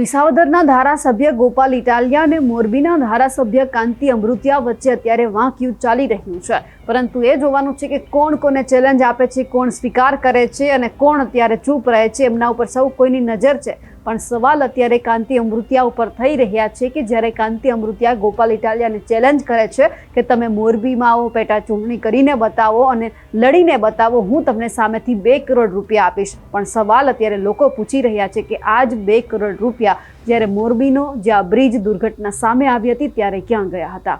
વિસાવદરના ધારાસભ્ય ગોપાલ ઇટાલિયા અને મોરબીના ધારાસભ્ય કાંતિ અમૃતિયા વચ્ચે અત્યારે વાંક યુદ્ધ ચાલી રહ્યું છે. પરંતુ એ જોવાનું છે કે કોણ કોને ચેલેન્જ આપે છે, કોણ સ્વીકાર કરે છે અને કોણ અત્યારે ચૂપ રહે છે, એમના ઉપર સૌ કોઈની નજર છે. પણ સવાલ અત્યારે કાંતિ અમૃતિયા ઉપર થઈ રહ્યા છે કે જ્યારે કાંતિ અમૃતિયા ગોપાલ ઇટાલિયાને ચેલેન્જ કરે છે કે તમે મોરબીમાં આવો, પેટા ચૂંટણી કરીને બતાવો અને લડીને બતાવો, હું તમને સામેથી બે કરોડ રૂપિયા આપીશ. પણ સવાલ અત્યારે લોકો પૂછી રહ્યા છે કે આ જ બે કરોડ રૂપિયા જ્યારે મોરબીનો જ્યાં બ્રિજ દુર્ઘટના સામે આવી હતી ત્યારે ક્યાં ગયા હતા?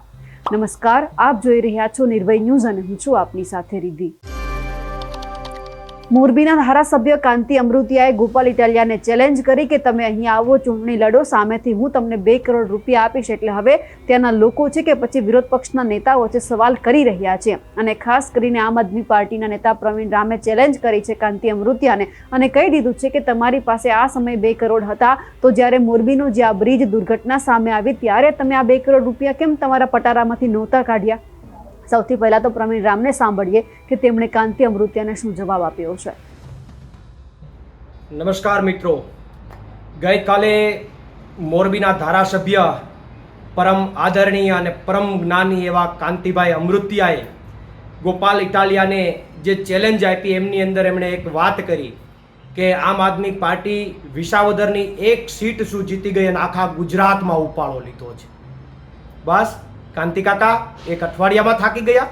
નમસ્કાર, આપ જોઈ રહ્યા છો નિર્ભય ન્યૂઝ અને હું છું આપની સાથે રિદ્ધિ. મોરબીના ધારાસભ્ય કાંતિ અમૃતિયાએ ગોપાલ ઇટાલિયાને ચેલેન્જ કરી કે તમે અહીંયા આવો, ચૂંટણી લડો, સામેથી હું તમને બે કરોડ રૂપિયા આપીશ એટલે હવે ત્યાંના લોકો છે કે પછી વિરોધ પક્ષના નેતાઓ છે સવાલ કરી રહ્યા છે. અને ખાસ કરીને આમ આદમી પાર્ટીના નેતા પ્રવીણ રામે ચેલેન્જ કરી છે કાંતિ અમૃતિયાને અને કહી દીધું છે કે તમારી પાસે આ સમયે બે કરોડ હતા, તો જ્યારે મોરબીનો આ બ્રિજ દુર્ઘટના સામે આવી, ત્યારે તમે આ બે કરોડ રૂપિયા કેમ તમારા પટારામાંથી નહોતા કાઢ્યા? સૌથી પહેલાં તો પ્રવીણ રામને સાંભળીએ કે તેમણે કાંતિ અમૃત્યાને શું જવાબ આપ્યો છે. નમસ્કાર મિત્રો. ગઈકાલે મોરબીના ધારાસભ્ય પરમ આદરણીય અને પરમ જ્ઞાની એવા કાંતિભાઈ અમૃત્યાએ ગોપાલ ઇટાલિયાને જે ચેલેન્જ આપી એમની અંદર એમણે એક વાત કરી કે આમ આદમી પાર્ટી વિસાવદરની એક સીટ શું જીતી ગઈ અને આખા ગુજરાતમાં ઉપાડો લીધો છે. બસ કાંતિ કાકા, એક અઠવાડિયામાં થાકી ગયા.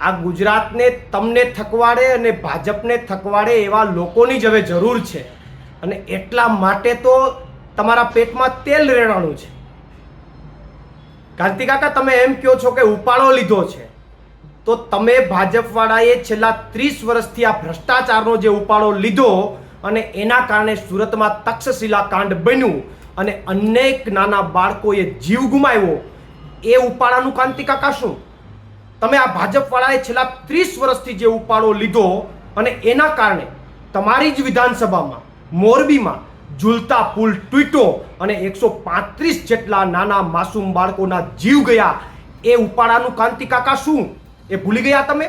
આ ગુજરાતને તમને થકવાડે અને ભાજપને થકવાડે એવા લોકોની જ હવે જરૂર છે. અને એટલા માટે તો તમારા પેટમાં તેલ રેડાણું છે. કાંતિકાકા તમે એમ કહો છો કે ઉપાડો લીધો છે. તો તમે ભાજપવાળાએ છેલ્લા ત્રીસ વર્ષથી આ ભ્રષ્ટાચારનો જે ઉપાડો લીધો અને એના કારણે સુરતમાં તક્ષશિલા કાંડ બન્યું અને અનેક નાના બાળકોએ જીવ ગુમાવ્યો એ ઉપાડાનું કાંતિ કાકા શું? તમે આ ભાજપવાળાએ છેલ્લા ત્રીસ વર્ષથી જે ઉપાડો લીધો અને એના કારણે તમારી જ વિધાનસભામાં મોરબીમાં ઝૂલતા પુલ તૂટ્યો અને એકસો પાંત્રીસ જેટલા નાના માસૂમ બાળકોના જીવ ગયા. એ ઉપાડાનું કાંતિ કાકા શું? એ ભૂલી ગયા તમે?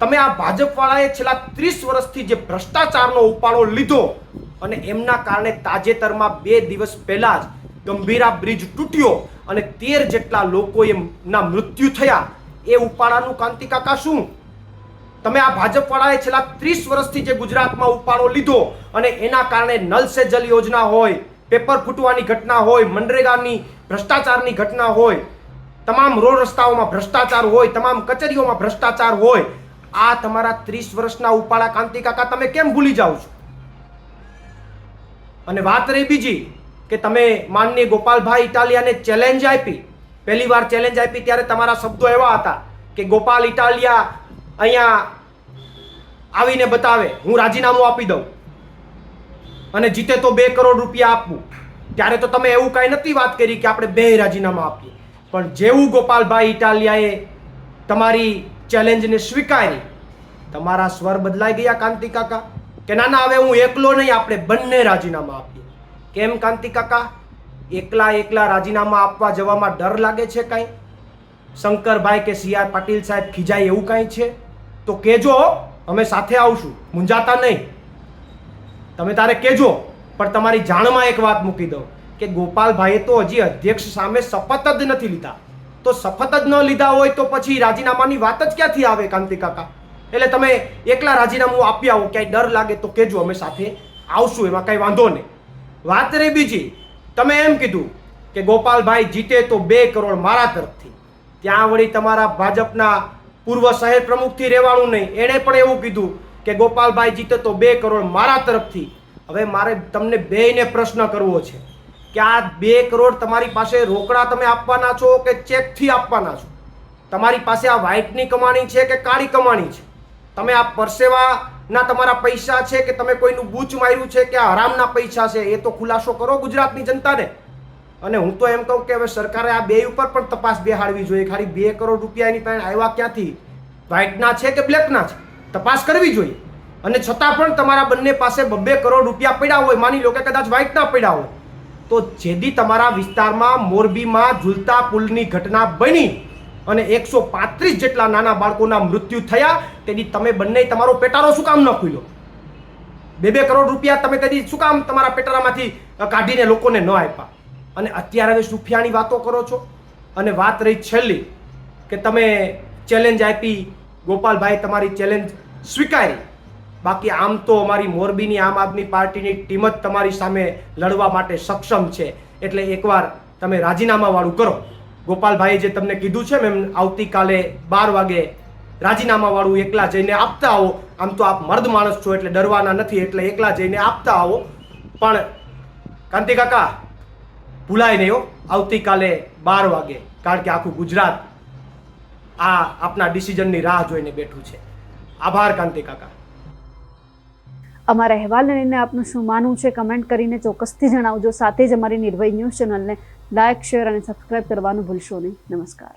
તમે આ ભાજપવાળાએ છેલ્લા ત્રીસ વર્ષથી જે ભ્રષ્ટાચારનો ઉપાડો લીધો અને એમના કારણે તાજેતરમાં બે દિવસ પહેલાં જ ગંભીરા બ્રિજ તૂટ્યો અને તેર જેટલા લોકો એમના મૃત્યુ થયા. એ ઉપાડાનું કાંતિ કાકા શું? તમે આ ભાજપવાળાએ છેલ્લા ત્રીસ વર્ષથી જે ગુજરાતમાં ઉપાડો લીધો અને એના કારણે નલ સે જલ યોજના હોય, પેપર ફૂટવાની ઘટના હોય, મનરેગાની ભ્રષ્ટાચારની ઘટના હોય, તમામ રોડ રસ્તાઓમાં ભ્રષ્ટાચાર હોય, તમામ કચેરીઓમાં ભ્રષ્ટાચાર હોય, આ તમારા ત્રીસ વર્ષના ઉપાડા કાંતિકાકા તમે કેમ ભૂલી જાઓ છો? અને વાત રહી બીજી કે તમે માનનીય ગોપાલભાઈ ઇટાલિયાને ચેલેન્જ આપી. પહેલી વાર ચેલેન્જ આપી ત્યારે તમારા શબ્દો એવા હતા કે ગોપાલ ઇટાલિયા અહીંયા આવીને બતાવે, હું રાજીનામું આપી દઉં. અને જીતે તો બે કરોડ રૂપિયા આપવું. ત્યારે તો તમે એવું કાંઈ નથી વાત કરી કે આપણે બે રાજીનામા આપીએ. પણ જેવું ગોપાલભાઈ ઇટાલિયાએ તમારી ચેલેન્જને સ્વીકારી, તમારા સ્વર બદલાઈ ગયા કાંતિ કાકા. કે ના ના, હવે હું એકલો નહીં, આપણે બંને રાજીનામા આપીએ. કેમ કાંતિ કાકા? એકલા એકલા રાજીનામા આપવા જવામાં ડર લાગે છે કાંઈ? શંકરભાઈ કે સી આર પાટીલ સાહેબ ખીજાય એવું કાંઈ છે? તો કેજો અમે સાથે આવશું, મૂંઝાતા નહીં. તમે તારે કેજો, પણ તમારી જાણમાં એક વાત મૂકી દઉં, કે ગોપાલભાઈએ તો હજી અધ્યક્ષ સામે શપથ જ નથી લીધા. તો શપથ જ ન લીધા હોય તો પછી રાજીનામાની વાત જ ક્યાંથી આવે કાંતિ કાકા? એટલે તમે એકલા રાજીનામું આપી આવો, ક્યાંય ડર લાગે તો કેજો, અમે સાથે આવશું, એમાં કાંઈ વાંધો નહીં. વાત રહી બીજી. તમે એમ કીધું કે ગોપાલભાઈ જીતે તો બે કરોડ મારા તરફથી. ત્યાં વળી તમારા ભાજપના પૂર્વ શહેર પ્રમુખથી રહેવાનું નહીં. એણે પણ એવું કીધું કે ગોપાલભાઈ જીતે તો બે કરોડ મારા તરફથી. હવે મારે તમને બેયને પ્રશ્ન કરવો છે કે આ બે કરોડ તમારી પાસે રોકડા તમે આપવાના છો કે ચેકથી આપવાના છો? તમારી પાસે આ વ્હાઇટની કમાણી છે કે કાળી કમાણી છે? તમે આ પરસેવાના તમારા પૈસા છે કે તમે કોઈનું બૂચ માર્યું છે કે આ હરામના પૈસા છે, એ તો ખુલાસો કરો ગુજરાતની જનતાને. અને હું તો એમ કહું કે હવે સરકારે આ બે ઉપર પણ તપાસ બેહાડવી જોઈએ. ખાલી બે કરોડ રૂપિયા એની આવ્યા ક્યાંથી? વ્હાઇટના છે કે બ્લેકના છે? તપાસ કરવી જોઈએ. અને છતાં પણ તમારા બંને પાસે બબ્બે કરોડ રૂપિયા પડ્યા હોય, માની લો કે કદાચ વ્હાઇટના પડ્યા હોય, તો જેદી તમારા વિસ્તારમાં મોરબીમાં ઝૂલતા પુલની ઘટના બની અને એકસો પાંત્રીસ જેટલા નાના બાળકોના મૃત્યુ થયા તેથી તમે બંને તમારો પેટારો શું કામ ન ખુલ્યો? બે બે કરોડ રૂપિયા તમે તેથી શું કામ તમારા પેટારામાંથી કાઢીને લોકોને ન આપ્યા? અને અત્યારે હવે સુફિયાની વાતો કરો છો? અને વાત રહી છેલ્લી કે તમે ચેલેન્જ આપી, ગોપાલભાઈ તમારી ચેલેન્જ સ્વીકારી. બાકી આમ તો અમારી મોરબીની આમ આદમી પાર્ટીની ટીમ જ તમારી સામે લડવા માટે સક્ષમ છે. એટલે એકવાર તમે રાજીનામાવાળું કરો. ગોપાલભાઈએ જે તમને કીધું છે મેમ આવતીકાલે બાર વાગે રાજીનામા વાળું એકલા જઈને આપતા આવો. આમ તો આપ મર્દ માણસ છો એટલે ડરવાના નથી, એટલે એકલા જઈને આપતા આવો. પણ કાંતિ કાકા, ભૂલાય નહીં આવતીકાલે બાર વાગે, કારણ કે આખું ગુજરાત આ આપના ડિસિઝનની રાહ જોઈને બેઠું છે. આભાર કાંતિ કાકા. અમારા અહેવાલને લઈને આપનું શું માનવું છે? કમેન્ટ કરીને ચોક્કસથી જણાવજો. સાથે જ અમારી નિર્ભય ન્યૂઝ ચેનલને લાઇક શેર અને સબસ્ક્રાઇબ કરવાનું ભૂલશો નહીં. નમસ્કાર.